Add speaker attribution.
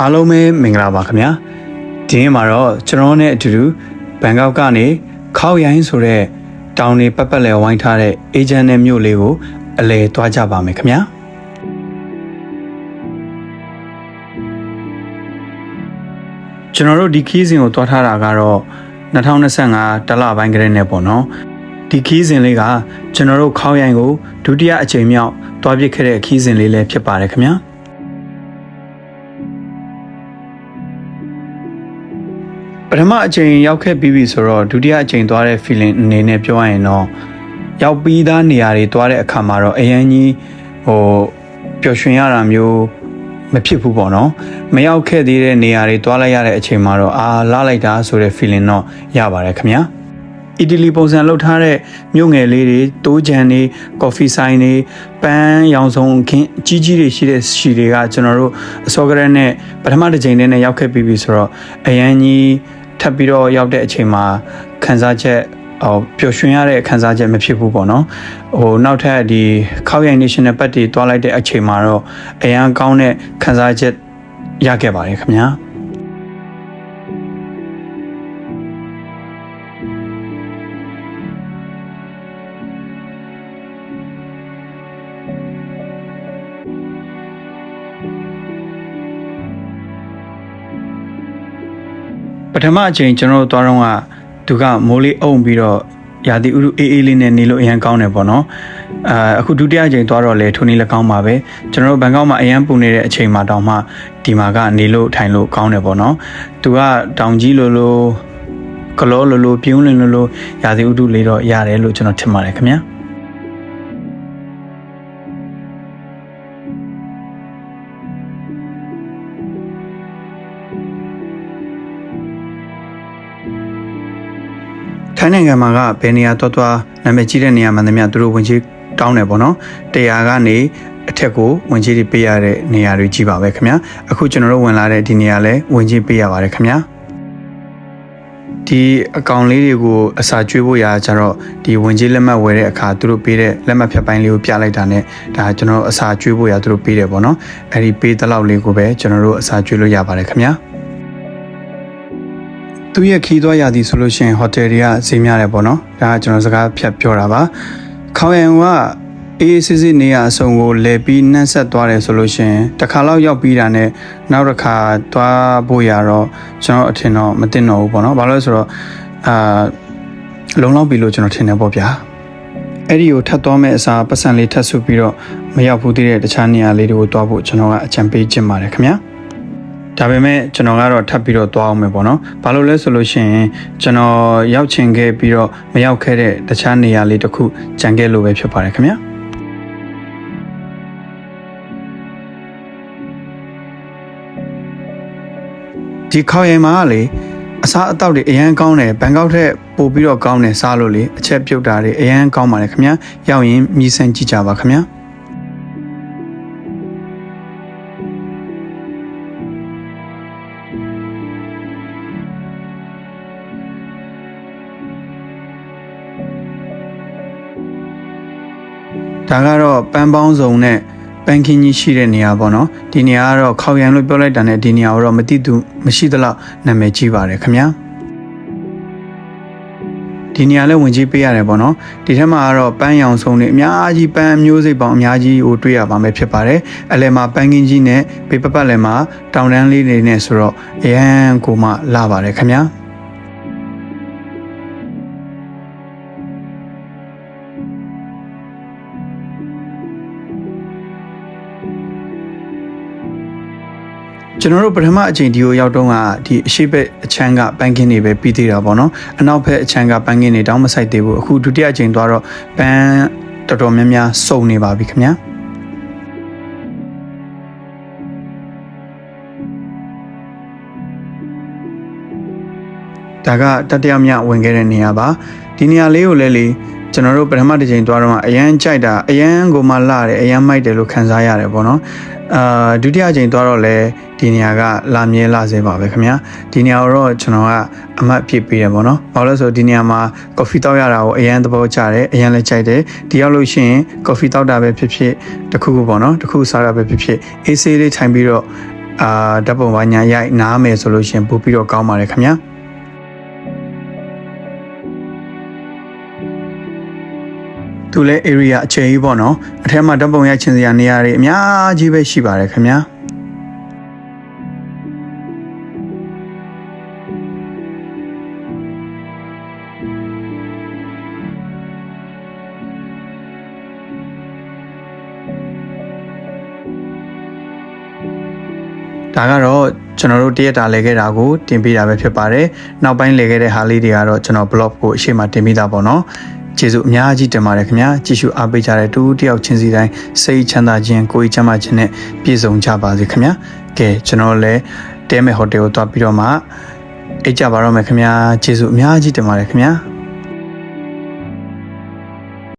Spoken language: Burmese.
Speaker 1: အားလုံးပဲမင်္ဂလာပါခင်ဗျာဒီနေ့မှာတော့ကျွန်တော်နဲ့အတူတူဘန်ကောက်ကနေခောက်ရိုင်းဆိုတဲ့တောင်နေပတ်ပတ်လည်ဝိုင်းထားတဲ့အေဂျင့်နဲ့မြို့လေးကိုအလဲသွားကြပါမယ်ခင်ဗျာကျွန်တော်တို့ဒီခီးစဉ်ကိုသွားထားတာကတော့2025တလပိုင်းကလေးနဲ့ပေါ့နော်ဒီခီးစဉ်လေးကကျွန်တော်တို့ခောက်ရိုင်းကိုဒုတိယအကြိမ်မြောက်သွားပြစ်ခဲ့တဲ့ခီးစဉ်လေးလည်းဖြစ်ပါတယ်ခင်ဗျာ ပထမအချိန်ရောက်ခဲ့ပြီးပြီဆိုတော့ဒုတိယအချိန်သွားတဲ့ feeling အနေနဲ့ပြောရရင်တော့ရောက်ပြီးသားနေရာတွေသွားတဲ့အခါမှာတော့အရင်ကြီးဟိုပျော်ရွှင်ရတာမျိုးမဖြစ်ဘူးပေါ့နော်မရောက်ခဲ့သေးတဲ့နေရာတွေသွားလိုက်ရတဲ့အချိန်မှာတော့အာလာလိုက်တာဆိုတဲ့ feeling တော့ရပါတယ်ခင်ဗျာအီတလီပုံစံလုပ်ထားတဲ့မြို့ငယ်လေးတွေတိုးကြံတွေကော်ဖီဆိုင်တွေပန်းရောင်စုံခင်းအကြီးကြီးတွေရှိတဲ့ရှီတွေကကျွန်တော်တို့အစောကရက်နဲ့ပထမတစ်ချိန်တည်းနဲ့ရောက်ခဲ့ပြီးပြီဆိုတော့အရန်ကြီး ထပ်ပြီးတော့ရောက်တဲ့အချိန်မှာခံစားချက်ဟိုပျော်ရွှင်ရတဲ့ခံစားချက်မဖြစ်ဘူးပေါ့နော်ဟိုနောက်ထပ်ဒီခောက်ရိုင် national ပတ်တီတွားလိုက်တဲ့အချိန်မှာတော့အရန်ကောင်းတဲ့ခံစားချက်ရခဲ့ပါတယ်ခင်ဗျာ ထမအချိန်ကျွန်တော်တို့သွားတော့ကသူကမိုးလေးအုံပြီးတော့ရာသီဥတုအေးအေးလေးနဲ့နေလို့အရန်ကောင်းတယ်ပေါ့နော်အာအခုဒုတိယအချိန်သွားတော့လေထိုနည်းလည်းကောင်းပါပဲကျွန်တော်တို့ဘန်ကောက်မှာအရန်ပူနေတဲ့အချိန်မှာတောင်မှဒီမှာကနေလို့ထိုင်လို့ကောင်းတယ်ပေါ့နော်သူကတောင်ကြီးလိုလိုကလောလိုလိုပြုံးလင်းလိုလိုရာသီဥတုလေးတော့ရတယ်လို့ကျွန်တော်ထင်ပါတယ်ခင်ဗျာ ထိုင်းနိုင်ငံမှာကဘယ်နေရာသွားသွားနာမည်ကြီးတဲ့နေရာမှန်သမျှသူတို့ဝင်ကြီးတောင်းတယ်ပေါ့နော်တရားကနေအထက်ကိုဝင်ကြီးတွေပေးရတဲ့နေရာတွေကြီးပါပဲခင်ဗျာအခုကျွန်တော်တို့ဝင်လာတဲ့ဒီနေရာလဲဝင်ကြီးပေးရပါတယ်ခင်ဗျာဒီအကောင့်လေးတွေကိုအစာကျွေးဖို့ရာကျတော့ဒီဝင်ကြီးလက်မှတ်ဝယ်တဲ့အခါသူတို့ပေးတဲ့လက်မှတ်ဖြတ်ပိုင်းလေးကိုပြလိုက်တာနဲ့ဒါကျွန်တော်တို့အစာကျွေးဖို့ရာသူတို့ပေးတယ်ပေါ့နော်အဲ့ဒီပေးတဲ့လောက်လေးကိုပဲကျွန်တော်တို့အစာကျွေးလို့ရပါတယ်ခင်ဗျာ သူရဲ့ခီးသွားရသည်ဆိုလို့ရှိရင်ဟိုတယ်တွေကဈေးများတယ်ပေါ့နော်ဒါကကျွန်တော်စကားဖြတ်ပြောတာပါခေါင်ရန်ကအေးအေးဆေးဆေးနေရအစုံကိုလဲပြီးနှက်ဆက်သွားတယ်ဆိုလို့ရှိရင်တစ်ခါလောက်ရောက်ပြီးတာနဲ့နောက်တစ်ခါသွားဖို့ရတော့ကျွန်တော်အထင်တော့မသိတော့ဘူးပေါ့နော်ဘာလို့လဲဆိုတော့အာလုံလောက်ပြီလို့ကျွန်တော်ထင်တယ်ပေါ့ဗျာအဲ့ဒီကိုထပ်သွားမဲ့အစားပတ်စံလေးထပ်ဆုပ်ပြီးတော့မရောက်ဘူးသေးတဲ့တခြားနေရာလေးတွေကိုသွားဖို့ကျွန်တော်ကအကြံပေးချင်ပါတယ်ခင်ဗျာ ဒါပေမဲ့ကျွန်တော်ကတော့ထပ်ပြီးတော့သွားအောင်မယ်ပေါ့နော်။ဘာလို့လဲဆိုလို့ရှိရင်ကျွန်တော်ရောက်ချင်ခဲ့ပြီးတော့မရောက်ခဲ့တဲ့တခြားနေရာလေးတစ်ခုကြံခဲ့လို့ပဲဖြစ်ပါတယ်ခင်ဗျာ။ဒီခေါင်ရိုင်မှာကလေအစားအသောက်တွေအရန်ကောင်းတယ်ဘန်ကောက်ထက်ပိုပြီးတော့ကောင်းတယ်စားလို့လေအချက်ပြုတ်တာတွေအရန်ကောင်းပါတယ်ခင်ဗျာ။ရောက်ရင်မြည်ဆန်းကြည့်ကြပါခင်ဗျာ။ ဒါကတော့ပန်းပေါင်းစုံနဲ့ပန်းခင်းကြီးရှိတဲ့နေရာပေါ့နော်ဒီနေရာကတော့ခေါရန်လို့ပြောလိုက်တာနဲ့ဒီနေရာကိုတော့မသိသူမရှိသလောက်နာမည်ကြီးပါတယ်ခင်ဗျာဒီနေရာလဲဝင်ကြီးပေးရတယ်ပေါ့နော်ဒီထက်မှာကတော့ပန်းရောင်စုံတွေအများကြီးပန်းမျိုးစိတ်ပေါင်းအများကြီးကိုတွေ့ရပါမယ်ဖြစ်ပါတယ်အလဲမှာပန်းခင်းကြီးနဲ့ပေပပတ်လဲမှာတောင်တန်းလေးတွေနဲ့ဆိုတော့အရန်ကိုမှလာပါတယ်ခင်ဗျာ ကျွန်တော်တို့ပထမအချိန်ဒီကိုရောက်တော့ကဒီအရှိဘက်အချမ်းကပန်းကင်းတွေပဲပြီးသေးတာပေါ့နော်အနောက်ဘက်အချမ်းကပန်းကင်းတွေတောင်းမဆိုင်သေးဘူးအခုဒုတိယအချိန်သွားတော့ပန်းတော်တော်များများစုံနေပါပြီခင်ဗျာဒါကတတိယမြဝင်ခဲ့တဲ့နေရာပါဒီနေရာလေးကိုလည်းလေ ကျွန်တော်တို့ပထမတစ်ချိန်သွားတော့အရန်ကြိုက်တာအရန်ကိုမှလာတယ်အရန်မိုက်တယ်လို့ခံစားရတယ်ပေါ့နော်အာဒုတိယချိန်သွားတော့လဲဒီနေရာကလာမြဲလာစေပါပဲခင်ဗျာဒီနေရာတော့ကျွန်တော်ကအမှတ်ဖြစ်ပေးရပေါ့နော်ဘာလို့လဲဆိုဒီနေရာမှာကော်ဖီတောက်ရတာကိုအရန်သဘောကျတယ်အရန်လည်းကြိုက်တယ်ဒီရောက်လို့ရှိရင်ကော်ဖီတောက်တာပဲဖြစ်ဖြစ်တခုခုပေါ့နော်တခုစားတာပဲဖြစ်ဖြစ်အေးဆေးလေးထိုင်ပြီးတော့အာဓာတ်ပုံပါညာရိုက်နားမယ်ဆိုလို့ရှရင်ပို့ပြီးတော့ကောင်းပါတယ်ခင်ဗျာ သူလဲ area အခြေကြီးပေါ့နော်အထက်မှာဓာတ်ပုံရိုက်ချင်စရာနေရာတွေအများကြီးပဲရှိပါတယ်ခင်ဗျာဒါကတော့ကျွန်တော်တို့တရက်တာလဲခဲ့တာကိုတင်ပေးတာပဲဖြစ်ပါတယ်။နောက်ပိုင်းလဲခဲ့တဲ့ဟာလေးတွေကတော့ကျွန်တော် blog ကိုအရှိမတင်ပေးတာပေါ့နော်။ ကျေးဇူးအများကြီးတင်ပါတယ်ခင်ဗျာ။ကြည့်ရှုအားပေးကြတဲ့တူတယောက်ချင်းစီတိုင်းစိတ်ချမ်းသာခြင်းကိုယ်ကြီးချမ်းသာခြင်းနဲ့ပြည့်စုံကြပါစေခင်ဗျာ။ကဲကျွန်တော်လည်းတဲမဲ့ဟိုတယ်ကိုတွားပြီးတော့မှအိတ်ကြပါတော့မယ်ခင်ဗျာ။ကျေးဇူးအများကြီးတင်ပါတယ်ခင်ဗျာ။